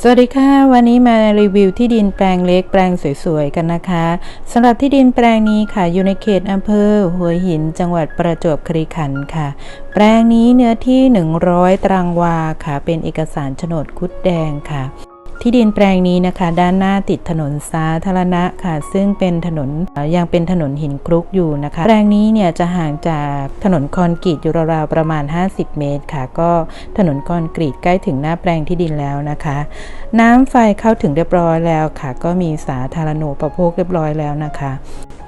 สวัสดีค่ะ วันนี้มารีวิวที่ดินแปลงเล็กแปลงสวยๆกันนะคะสำหรับที่ดินแปลงนี้ค่ะอยู่ในเขตอำเภอหัวหินจังหวัดประจวบคีรีขันธ์ค่ะ แปลงนี้เนื้อที่ 100 ตารางวาค่ะ เป็นเอกสารโฉนดคุดแดงค่ะ ที่ดินแปลงนี้นะคะ ด้านหน้าติดถนนสาธารณะค่ะ ซึ่งเป็นถนนยังเป็นถนนหินคลุกอยู่นะคะ แปลงนี้เนี่ยจะห่างจากถนนคอนกรีตอยู่ราวๆประมาณ 50 เมตรค่ะ ก็ถนนคอนกรีตใกล้ถึงหน้าแปลงที่ดินแล้วนะคะ น้ำไฟเข้าถึงเรียบร้อยแล้วค่ะ ก็มีสาธารณูปโภคเรียบร้อยแล้วนะคะ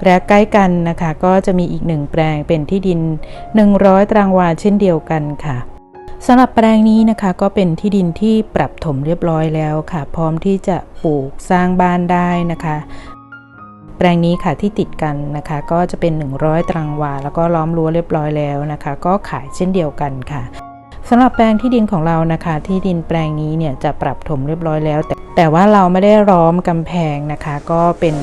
และใกล้กันนะคะ ก็จะมีอีกหนึ่งแปลงเป็นที่ดิน 100 ตารางวาเช่นเดียวกันค่ะ สำหรับแปลงนี้นะคะก็เป็นที่ดินที่ปรับถมเรียบร้อยแล้วค่ะ พร้อมที่จะปลูกสร้างบ้านได้นะคะ แปลงนี้ค่ะที่ติดกันนะคะ ก็จะเป็น 100 ตารางวา แล้วก็ล้อมรั้วเรียบร้อยแล้วนะคะ ก็ขายเช่นเดียวกันค่ะสำหรับแปลงที่ดินของเรานะคะ ที่ดินแปลงนี้เนี่ยจะปรับถมเรียบร้อยแล้ว แต่แต่ว่าเราไม่ได้ล้อมกำแพงนะคะ ก็เป็น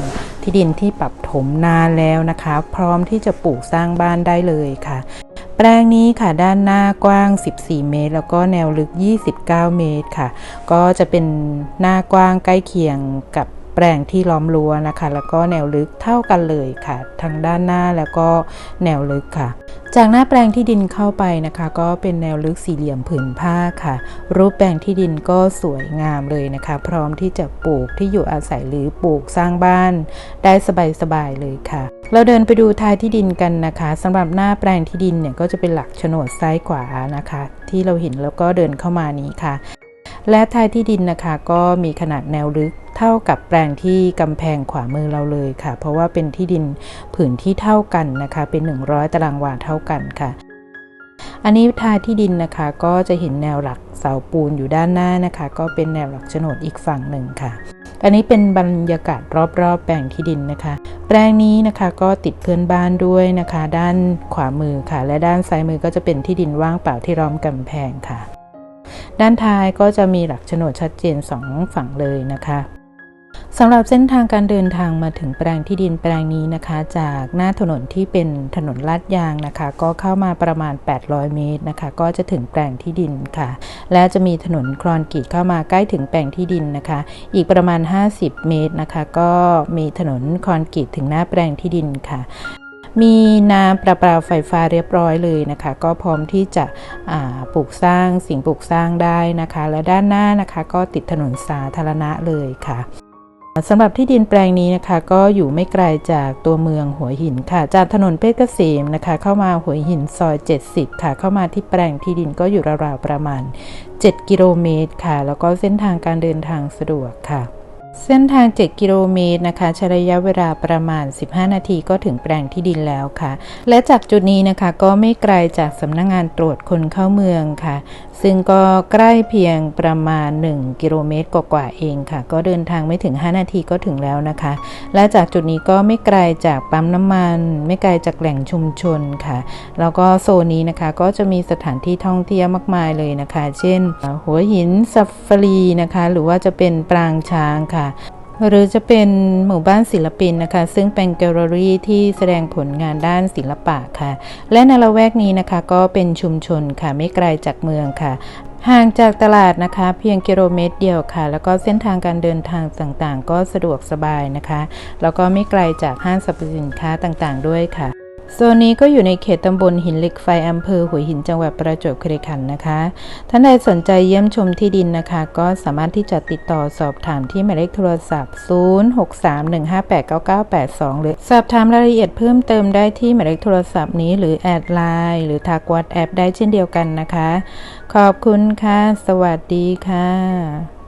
ที่ดินที่ปรับถมนานแล้วนะคะ พร้อมที่จะปลูกสร้างบ้านได้เลยค่ะ แปลงนี้ค่ะด้านหน้ากว้าง 14 เมตร แล้วก็แนวลึก 29 เมตรค่ะ ก็จะเป็นหน้ากว้างใกล้เคียงกับ แปลงที่ล้อมรั้วนะคะ แล้วก็แนวลึกเท่ากันเลยค่ะ ทั้งด้านหน้าแล้วก็แนวลึกค่ะ จากหน้าแปลงที่ดินเข้าไปนะคะ ก็เป็นแนวลึกสี่เหลี่ยมผืนผ้าค่ะ รูปแปลงที่ดินก็สวยงามเลยนะคะ พร้อมที่จะปลูกที่อยู่อาศัยหรือปลูกสร้างบ้าน ได้สบายๆเลยค่ะ เราเดินไปดูท้ายที่ดินกันนะคะสำหรับหน้าแปลงที่ดินเนี่ยก็จะเป็นหลักโฉนดซ้ายขวานะคะ ที่เราเห็นแล้วก็เดินเข้ามานี้ค่ะและท้ายที่ดินนะคะก็มีขนาดแนวลึก เท่ากับแปลงที่กำแพงขวามือเราเลยค่ะ เพราะว่าเป็นที่ดินผืนที่เท่ากันนะคะ เป็น 100 ตารางวาเท่ากันค่ะ อันนี้ทายที่ดินนะคะก็จะเห็นแนวหลักเสาปูนอยู่ด้านหน้านะคะ ก็เป็นแนวหลักโฉนดอีกฝั่งหนึ่งค่ะ อันนี้เป็นบรรยากาศรอบๆแปลงที่ดินนะคะ แปลงนี้นะคะก็ติดเพื่อนบ้านด้วยนะคะ ด้านขวามือค่ะ และด้านซ้ายมือก็จะเป็นที่ดินว่างเปล่าที่ล้อมกำแพงค่ะด้านท้ายก็จะมีหลักโฉนดชัดเจนสองฝั่งเลยนะคะ สำหรับเส้นทางการเดินทางมาถึงแปลงที่ดินแปลงนี้นะคะ จากหน้าถนนที่เป็นถนนลาดยางนะคะ ก็เข้ามาประมาณ 800 เมตรนะคะ ก็จะถึงแปลงที่ดินค่ะ และจะมีถนนคลอนกรีตเข้ามาใกล้ถึงแปลงที่ดินนะคะ อีกประมาณ 50 เมตรนะคะ ก็มีถนนคลอนกรีตถึงหน้าแปลงที่ดินค่ะมีน้ำประปาไฟฟ้าเรียบร้อยเลยนะคะ ก็พร้อมที่จะปลูกสร้างสิ่งปลูกสร้างได้นะคะ และด้านหน้านะคะ ก็ติดถนนสาธารณะเลยค่ะ สำหรับที่ดินแปลงนี้นะคะก็อยู่ไม่ไกลจากตัวเมืองหัวหินค่ะ จากถนนเพชรเกษมนะคะ เข้ามาหัวหินซอย 70 ค่ะ เข้ามาที่แปลงที่ดินก็อยู่ราวๆประมาณ 7 กิโลเมตรค่ะ แล้วก็เส้นทางการเดินทางสะดวกค่ะ เส้นทาง 7 กิโลเมตรนะคะใช้ระยะเวลาประมาณ 15 นาทีก็ถึงแปลงที่ดินแล้วค่ะ และจากจุดนี้นะคะก็ไม่ไกลจากสำนักงงานตรวจคนเข้าเมืองค่ะ ซึ่งก็ใกล้เพียงประมาณ 1 กิโลเมตรกว่าๆเองค่ะ ก็เดินทางไม่ถึง 5 นาทีก็ถึงแล้วนะคะ และจากจุดนี้ก็ไม่ไกลจากปั๊มน้ำมัน ไม่ไกลจากแหล่งชุมชนค่ะ แล้วก็โซนนี้นะคะก็จะมีสถานที่ท่องเที่ยวมากมายเลยนะคะ เช่น หัวหินซัฟฟารีนะคะ หรือว่าจะเป็นปรางช้างค่ะหรือจะเป็นหมู่บ้านศิลปินนะคะ ซึ่งเป็นแกลเลอรี่ที่แสดงผลงานด้านศิลปะค่ะ และในละแวกนี้นะคะก็เป็นชุมชนค่ะไม่ไกลจากเมืองค่ะห่างจากตลาดนะคะเพียงกิโลเมตรเดียวค่ะ แล้วก็เส้นทางการเดินทางต่างๆ ก็สะดวกสบายนะคะ แล้วก็ไม่ไกลจากห้างสรรพสินค้าต่างๆ ด้วยค่ะ โซนนี้ก็อยู่ในเขตตำบลหินเหล็กไฟอำเภอหัวหินจังหวัดประจวบคีรีขันธ์นะคะ ท่านใดสนใจเยี่ยมชมที่ดินนะคะ ก็สามารถที่จะติดต่อสอบถามที่หมายเลขโทรศัพท์ 0631589982 หรือสอบถามรายละเอียดเพิ่มเติมได้ที่หมายเลขโทรศัพท์นี้หรือแอดไลน์หรือทักวอทแอปได้เช่นเดียวกันนะคะ ขอบคุณค่ะ สวัสดีค่ะ